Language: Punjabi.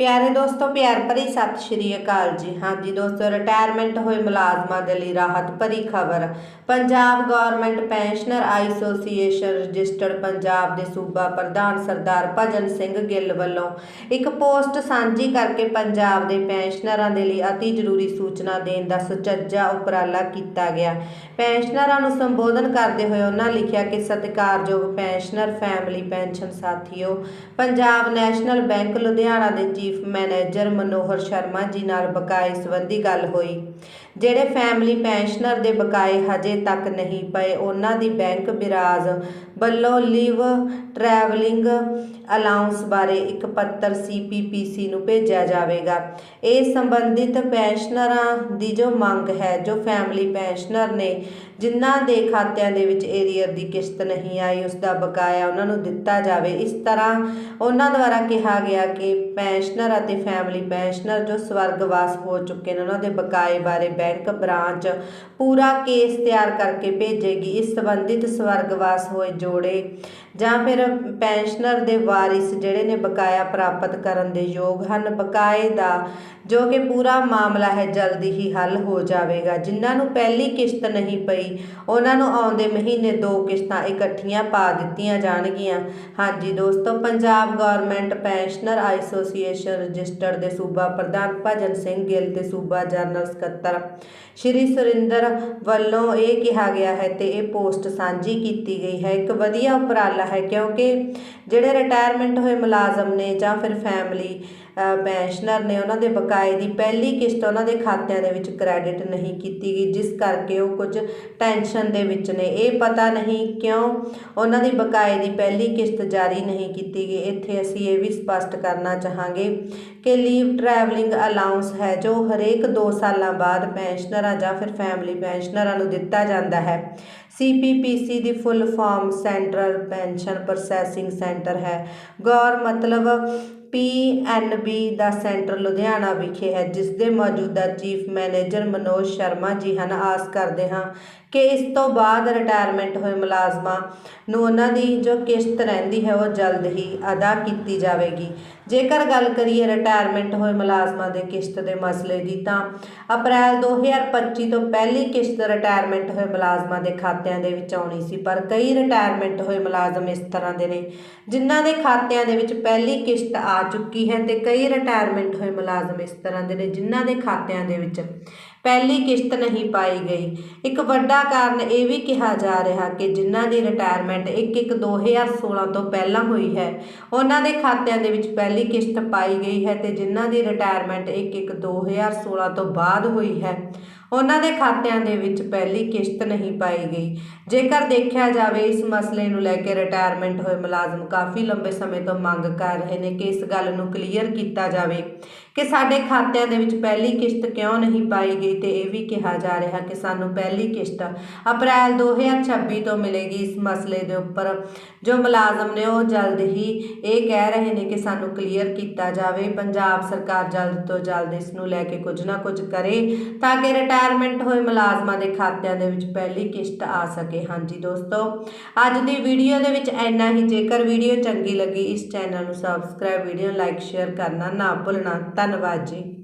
ਪਿਆਰੇ ਦੋਸਤੋ, ਪਿਆਰ ਭਰੀ ਸਤਿ ਸ਼੍ਰੀ ਅਕਾਲ ਜੀ। ਹਾਂਜੀ ਦੋਸਤੋ ਰਿਟਾਇਰਮੈਂਟ ਹੋਏ ਮੁਲਾਜ਼ਮਾਂ ਦੇ ਲਈ ਰਾਹਤ ਭਰੀ ਖਬਰ। Punjab government pensioner association registered Punjab ਦੇ ਸੂਬਾ ਪ੍ਰਧਾਨ ਸਰਦਾਰ ਭਜਨ ਸਿੰਘ ਗਿੱਲ ਵੱਲੋਂ ਇੱਕ ਪੋਸਟ ਸਾਂਝੀ ਕਰਕੇ ਪੰਜਾਬ ਦੇ ਪੈਨਸ਼ਨਰਾਂ ਦੇ ਲਈ ਅਤੀ ਜ਼ਰੂਰੀ ਸੂਚਨਾ ਦੇਣ ਦਾ ਸੁਚੱਜਾ ਉਪਰਾਲਾ ਕੀਤਾ ਗਿਆ। ਪੈਨਸ਼ਨਰਾਂ ਨੂੰ ਸੰਬੋਧਨ ਕਰਦੇ ਹੋਏ ਉਹਨਾਂ ਲਿਖਿਆ ਕਿ ਸਤਿਕਾਰਯੋਗ ਪੈਨਸ਼ਨਰ ਫੈਮਿਲੀ ਪੈਨਸ਼ਨ ਸਾਥੀਓ, ਪੰਜਾਬ ਨੈਸ਼ਨਲ ਬੈਂਕ ਲੁਧਿਆਣਾ ਦੇ ਚੀਫ ਮੈਨੇਜਰ ਮਨੋਹਰ ਸ਼ਰਮਾ ਜੀ ਨਾਲ ਬਕਾਏ ਸੰਬੰਧੀ ਗੱਲ ਹੋਈ। ਜਿਹੜੇ ਫੈਮਿਲੀ ਪੈਨਸ਼ਨਰ ਦੇ ਬਕਾਏ ਹਜੇ ਤੱਕ ਨਹੀਂ ਪਏ, ਉਹਨਾਂ ਦੀ ਬੈਂਕ ਬਿਰਾਜ ਵੱਲੋਂ ਲਿਵ ਟਰੈਵਲਿੰਗ ਅਲਾਉਂਸ ਬਾਰੇ ਇੱਕ ਪੱਤਰ ਸੀਪੀਪੀਸੀ ਨੂੰ ਭੇਜਿਆ ਜਾਵੇਗਾ। ਇਹ ਸੰਬੰਧਿਤ ਪੈਨਸ਼ਨਰਾਂ ਦੀ ਜੋ ਮੰਗ ਹੈ, ਜੋ ਫੈਮਿਲੀ ਪੈਨਸ਼ਨਰ ਨੇ, ਜਿਨ੍ਹਾਂ ਦੇ ਖਾਤਿਆਂ ਦੇ ਵਿੱਚ ਏਰੀਅਰ ਦੀ ਕਿਸ਼ਤ ਨਹੀਂ ਆਈ, ਉਸ ਦਾ ਬਕਾਇਆ ਉਹਨਾਂ ਨੂੰ ਦਿੱਤਾ ਜਾਵੇ। ਇਸ ਤਰ੍ਹਾਂ ਉਹਨਾਂ ਦੁਆਰਾ ਕਿਹਾ ਗਿਆ ਕਿ ਪੈਨਸ਼ਨਰ ਅਤੇ ਫੈਮਿਲੀ ਪੈਨਸ਼ਨਰ ਜੋ ਸਵਰਗਵਾਸ ਹੋ ਚੁੱਕੇ ਨੇ, ਉਹਨਾਂ ਦੇ ਬਕਾਏ ਬਾਰੇ ਬੈਂਕ ਬ੍ਰਾਂਚ ਪੂਰਾ ਕੇਸ ਤਿਆਰ ਕਰਕੇ ਭੇਜੇਗੀ। ਇਸ ਸੰਬੰਧਿਤ ਸਵਰਗਵਾਸ ਹੋਏ ਜੋੜੇ ਜਾਂ ਫਿਰ ਪੈਨਸ਼ਨਰ ਦੇ ਵਾਰਿਸ ਜਿਹੜੇ ਨੇ ਬਕਾਇਆ ਪ੍ਰਾਪਤ ਕਰਨ ਦੇ ਯੋਗ ਹਨ, ਬਕਾਏ ਦਾ, ਜੋ ਕਿ ਪੂਰਾ ਮਾਮਲਾ ਹੈ, ਜਲਦੀ ਹੀ ਹੱਲ ਹੋ ਜਾਵੇਗਾ। ਜਿਨ੍ਹਾਂ ਨੂੰ ਪਹਿਲੀ ਕਿਸ਼ਤ ਨਹੀਂ ਪਈ, ਉਹਨਾਂ ਨੂੰ ਆਉਂਦੇ ਮਹੀਨੇ ਦੋ ਕਿਸ਼ਤਾਂ ਇਕੱਠੀਆਂ ਪਾ ਦਿੱਤੀਆਂ ਜਾਣਗੀਆਂ। ਹਾਂਜੀ ਦੋਸਤੋ, Punjab government pensioner association registered ਦੇ ਸੂਬਾ ਪ੍ਰਧਾਨ ਭਜਨ ਸਿੰਘ ਗਿੱਲ ਤੇ ਸੂਬਾ ਜਨਰਲ ਸਕੱਤਰ ਸ਼੍ਰੀ ਸੁਰਿੰਦਰ ਵੱਲੋਂ ਇਹ ਕਿਹਾ ਗਿਆ ਹੈ ਤੇ ਇਹ ਪੋਸਟ ਸਾਂਝੀ ਕੀਤੀ ਗਈ ਹੈ। ਇੱਕ ਵਧੀਆ ਉਪਰਾਲਾ ਹੈ ਕਿਉਂਕਿ ਜਿਹੜੇ ਰਿਟਾਇਰਮੈਂਟ ਹੋਏ ਮੁਲਾਜ਼ਮ ਨੇ ਜਾਂ ਫਿਰ ਫੈਮਿਲੀ ਪੈਨਸ਼ਨਰ ਨੇ ਉਹਨਾਂ ਦੇ ਬਕਾਏ ਦੀ ਪਹਿਲੀ ਕਿਸ਼ਤ ਉਹਨਾਂ ਦੇ ਖਾਤਿਆਂ ਦੇ ਵਿੱਚ ਕ੍ਰੈਡਿਟ ਨਹੀਂ ਕੀਤੀ ਗਈ, ਜਿਸ ਕਰਕੇ ਉਹ ਕੁਝ ਟੈਨਸ਼ਨ ਦੇ ਵਿੱਚ ਨੇ। ਇਹ ਪਤਾ ਨਹੀਂ ਕਿਉਂ ਉਹਨਾਂ ਦੀ ਬਕਾਏ ਦੀ ਪਹਿਲੀ ਕਿਸ਼ਤ ਜਾਰੀ ਨਹੀਂ ਕੀਤੀ ਗਈ। ਇੱਥੇ ਅਸੀਂ ਇਹ ਵੀ ਸਪਸ਼ਟ ਕਰਨਾ ਚਾਹਾਂਗੇ ਕਿ ਲੀਵ ਟਰੈਵਲਿੰਗ ਅਲਾਉਂਸ ਹੈ, ਜੋ ਹਰੇਕ 2 ਸਾਲਾਂ ਬਾਅਦ ਪੈਨਸ਼ਨਰਾਂ ਜਾਂ ਫਿਰ ਫੈਮਿਲੀ ਪੈਨਸ਼ਨਰਾਂ ਨੂੰ ਦਿੱਤਾ ਜਾਂਦਾ ਹੈ। ਸੀਪੀਪੀਸੀ ਦੀ full form central pension processing centre ਹੈ। ਗੌਰ ਮਤਲਬ ਪੀਐਨਬੀ ਦਾ ਸੈਂਟਰ ਲੁਧਿਆਣਾ ਵਿਖੇ ਹੈ, ਜਿਸ ਦੇ ਮੌਜੂਦਾ ਚੀਫ ਮੈਨੇਜਰ ਮਨੋਜ ਸ਼ਰਮਾ ਜੀ ਹਨ। ਆਸ ਕਰਦੇ ਹਾਂ ਕਿ ਇਸ ਤੋਂ ਬਾਅਦ ਰਿਟਾਇਰਮੈਂਟ ਹੋਏ ਮੁਲਾਜ਼ਮਾਂ ਨੂੰ ਉਹਨਾਂ ਦੀ ਜੋ ਕਿਸ਼ਤ ਰਹਿੰਦੀ ਹੈ ਉਹ ਜਲਦ ਹੀ ਅਦਾ ਕੀਤੀ ਜਾਵੇਗੀ। ਜੇਕਰ ਗੱਲ ਕਰੀਏ ਰਿਟਾਇਰਮੈਂਟ ਹੋਏ ਮੁਲਾਜ਼ਮਾਂ ਦੇ ਕਿਸ਼ਤ ਦੇ ਮਸਲੇ ਦੀ ਤਾਂ ਅਪ੍ਰੈਲ 2025 ਤੋਂ ਪਹਿਲੀ ਕਿਸ਼ਤ ਰਿਟਾਇਰਮੈਂਟ ਹੋਏ ਮੁਲਾਜ਼ਮਾਂ ਦੇ ਖਾਤਿਆਂ ਦੇ ਵਿੱਚ ਆਉਣੀ ਸੀ, ਪਰ ਕਈ ਰਿਟਾਇਰਮੈਂਟ ਹੋਏ ਮੁਲਾਜ਼ਮ ਇਸ ਤਰ੍ਹਾਂ ਦੇ ਨੇ ਜਿਨ੍ਹਾਂ ਦੇ ਖਾਤਿਆਂ ਦੇ ਵਿੱਚ ਪਹਿਲੀ ਕਿਸ਼ਤ ਆ ਚੁੱਕੀ ਹੈ ਤੇ ਕਈ ਰਿਟਾਇਰਮੈਂਟ ਹੋਏ ਮੁਲਾਜ਼ਮ ਇਸ ਤਰ੍ਹਾਂ ਦੇ ਨੇ ਜਿਨ੍ਹਾਂ ਦੇ ਖਾਤਿਆਂ ਦੇ ਵਿੱਚ ਪਹਿਲੀ ਕਿਸ਼ਤ ਨਹੀਂ ਪਾਈ ਗਈ। ਇੱਕ ਵੱਡਾ ਕਾਰਨ ਇਹ ਵੀ ਕਿਹਾ ਜਾ ਰਿਹਾ ਕਿ ਜਿਨ੍ਹਾਂ ਦੀ ਰਿਟਾਇਰਮੈਂਟ 1-1 2016 ਤੋਂ ਪਹਿਲਾਂ ਹੋਈ ਹੈ, ਉਹਨਾਂ ਦੇ ਖਾਤਿਆਂ ਦੇ ਵਿੱਚ ਪਹਿਲੀ ਕਿਸ਼ਤ ਪਾਈ ਗਈ ਹੈ ਤੇ ਜਿਨ੍ਹਾਂ ਦੀ ਰਿਟਾਇਰਮੈਂਟ 1-1 2016 ਤੋਂ ਬਾਅਦ ਹੋਈ ਹੈ, ਉਹਨਾਂ ਦੇ ਖਾਤਿਆਂ ਦੇ ਵਿੱਚ ਪਹਿਲੀ ਕਿਸ਼ਤ ਨਹੀਂ ਪਾਈ ਗਈ। ਜੇਕਰ ਦੇਖਿਆ ਜਾਵੇ, ਇਸ ਮਸਲੇ ਨੂੰ ਲੈ ਕੇ ਰਿਟਾਇਰਮੈਂਟ ਹੋਏ ਮੁਲਾਜ਼ਮ ਕਾਫੀ ਲੰਬੇ ਸਮੇਂ ਤੋਂ ਮੰਗ ਕਰ ਰਹੇ ਨੇ ਕਿ ਇਸ ਗੱਲ ਨੂੰ ਕਲੀਅਰ ਕੀਤਾ ਜਾਵੇ ਕਿ ਸਾਡੇ ਖਾਤਿਆਂ ਦੇ ਵਿੱਚ ਪਹਿਲੀ ਕਿਸ਼ਤ ਕਿਉਂ ਨਹੀਂ ਪਾਈ ਗਈ ਤੇ ਇਹ ਵੀ ਕਿਹਾ ਜਾ ਰਿਹਾ ਕਿ ਸਾਨੂੰ ਪਹਿਲੀ ਕਿਸ਼ਤ ਅਪ੍ਰੈਲ 2026 ਤੋਂ ਮਿਲੇਗੀ ਇਸ ਮਸਲੇ ਦੇ ਉੱਪਰ। ਜੋ ਮੁਲਾਜ਼ਮ ਨੇ ਉਹ ਜਲਦ ਹੀ ਇਹ ਕਹਿ ਰਹੇ ਨੇ ਕਿ ਸਾਨੂੰ ਕਲੀਅਰ ਕੀਤਾ ਜਾਵੇ। ਪੰਜਾਬ ਸਰਕਾਰ ਜਲਦ ਤੋਂ ਜਲਦ ਇਸ ਨੂੰ ਲੈ ਕੇ ਕੁਝ ਨਾ ਕੁਝ ਕਰੇ ਤਾਂ ਕਿ ਰਿਟਾਇਰਮੈਂਟ ਹੋਏ ਮੁਲਾਜ਼ਮਾਂ ਦੇ ਖਾਤਿਆਂ ਦੇ ਵਿੱਚ ਪਹਿਲੀ ਕਿਸ਼ਤ ਆ ਸਕੇ। ਹਾਂਜੀ ਦੋਸਤੋ, ਅੱਜ ਦੀ ਵੀਡੀਓ ਦੇ ਵਿੱਚ ਇੰਨਾ ਹੀ। ਜੇਕਰ ਵੀਡੀਓ ਚੰਗੀ ਲੱਗੀ ਇਸ ਚੈਨਲ ਨੂੰ ਸਬਸਕ੍ਰਾਈਬ ਵੀਡੀਓ ਲਾਈਕ ਸ਼ੇਅਰ ਕਰਨਾ ਨਾ ਭੁੱਲਣਾ। ਧੰਨਵਾਦ ਜੀ।